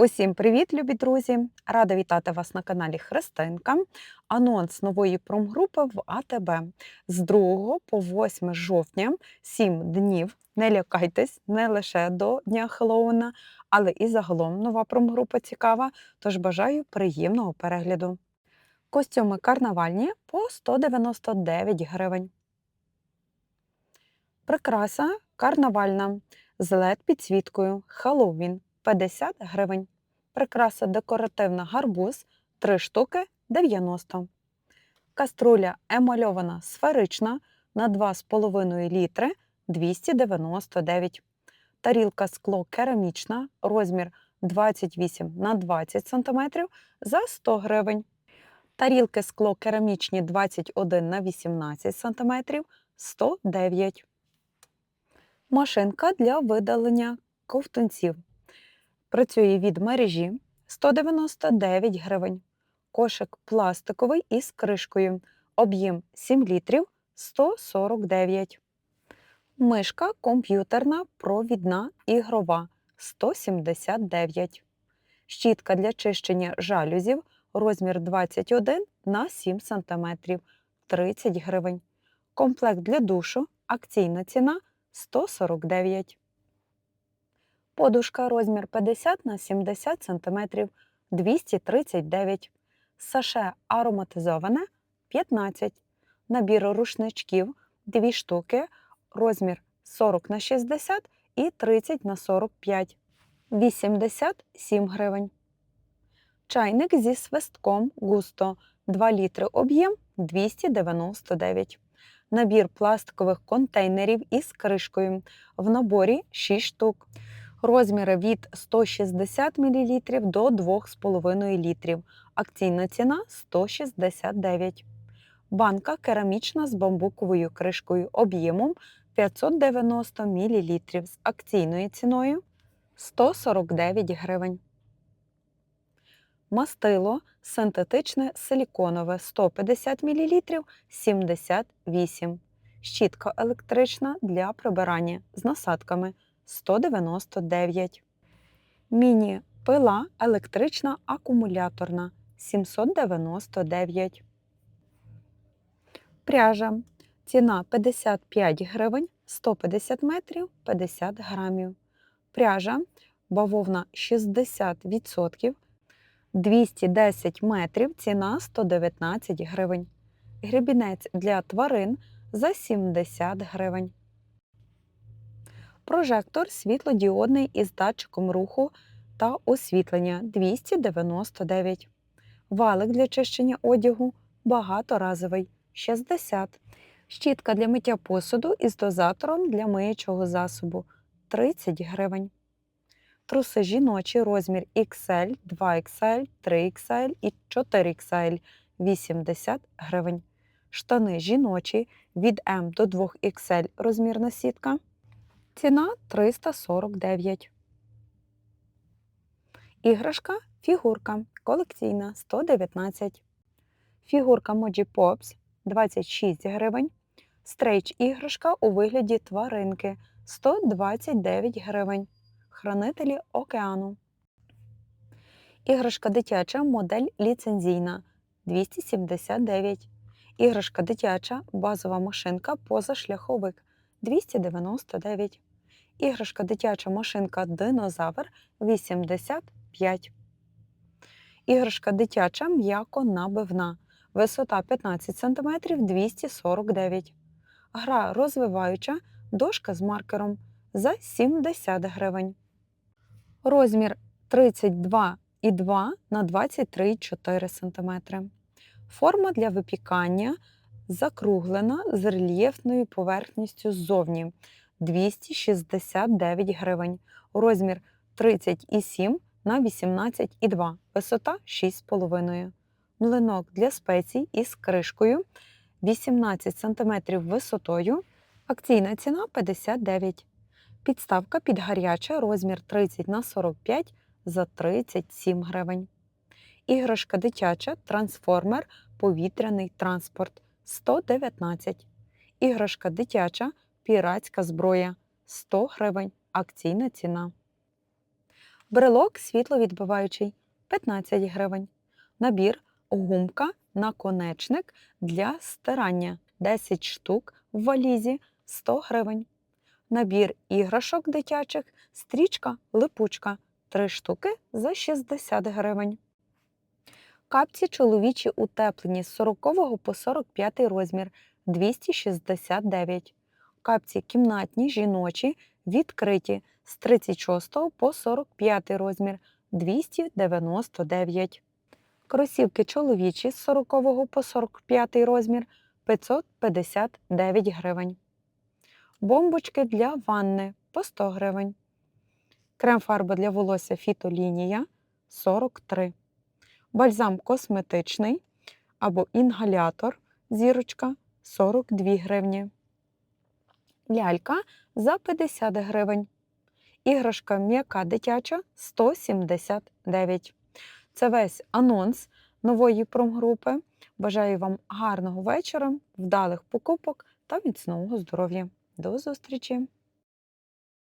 Усім привіт, любі друзі! Рада вітати вас на каналі Христинка. Анонс нової промгрупи в АТБ з 2 по 8 жовтня, 7 днів. Не лякайтесь не лише до Дня Хеллоуіна, але і загалом нова промгрупа цікава. Тож бажаю приємного перегляду. Костюми карнавальні по 199 гривень. Прикраса карнавальна з led підсвіткою Хеллоуін 50 гривень. Прикраса декоративна гарбуз 3 штуки 90. Каструля емальована сферична на 2,5 літри 299. Тарілка скло керамічна, розмір 28 на 20 см за 100 гривень. Тарілки скло керамічні 21 на 18 см 109. Машинка для видалення ковтунців. Працює від мережі 199 гривень. Кошик пластиковий із кришкою. Об'єм 7 літрів 149. Мишка комп'ютерна, провідна ігрова 179. Щітка для чищення жалюзів розмір 21 на 7 см 30 гривень. Комплект для душу. Акційна ціна 149. Подушка розмір 50 на 70 см 239. Саше ароматизоване 15. Набір рушничків 2 штуки. Розмір 40 на 60 і 30 на 45. 87 гривень. Чайник зі свистком густо 2 літри об'єм 299. Набір пластикових контейнерів із кришкою. В наборі 6 штук. Розміри від 160 мл до 2,5 літрів. Акційна ціна 169. Банка керамічна з бамбуковою кришкою об'ємом 590 мл з акційною ціною 149 гривень. Мастило синтетичне силіконове 150 мл 78 Щітка електрична для прибирання з насадками 199. Міні-пила електрична акумуляторна 799. Пряжа. Ціна 55 гривень 150 метрів 50 грамів. Пряжа бавовна 60%. 210 метрів ціна 119 гривень. Гребінець для тварин за 70 гривень. Прожектор світлодіодний із датчиком руху та освітлення 299. Валик для чищення одягу багаторазовий 60. Щітка для миття посуду із дозатором для миючого засобу 30 гривень. Труси жіночі розмір XL, 2XL, 3XL і 4XL 80 гривень. Штани жіночі від М до 2XL розмірна сітка. Ціна 349. Іграшка фігурка колекційна 119. Фігурка Moji Pops 26 гривень. Стрейч іграшка у вигляді тваринки 129 гривень. Хранителі океану. Іграшка дитяча модель ліцензійна 279. Іграшка дитяча базова машинка позашляховик 299. Іграшка дитяча машинка динозавр 85. Іграшка дитяча м'яко набивна. Висота 15 см 249 Гра розвиваюча дошка з маркером за 70 гривень. Розмір 32,2 на 23,4 см. Форма для випікання закруглена з рельєфною поверхністю ззовні 269 гривень. Розмір 30,7 на 18,2, висота 6,5. Млинок для спецій із кришкою 18 см висотою. Акційна ціна 59. Підставка під гаряче розмір 30 на 45 за 37 гривень. Іграшка дитяча, трансформер, повітряний транспорт 119. Іграшка дитяча, піратська зброя 100 гривень. Акційна ціна. Брелок світловідбиваючий 15 гривень. Набір гумка наконечник для стирання 10 штук в валізі 100 гривень. Набір іграшок дитячих стрічка липучка 3 штуки за 60 гривень. Капці чоловічі утеплені з 40 по 45 розмір 269. Капці кімнатні жіночі відкриті з 36 по 45 розмір 299. Кросівки чоловічі з 40 по 45 розмір 559 гривень. Бомбочки для ванни по 100 гривень. Крем-фарба для волосся фітолінія 43. Бальзам косметичний або інгалятор зірочка 42 гривні. Лялька за 50 гривень. Іграшка м'яка дитяча 179. Це весь анонс нової промгрупи. Бажаю вам гарного вечора, вдалих покупок та міцного здоров'я. До зустрічі!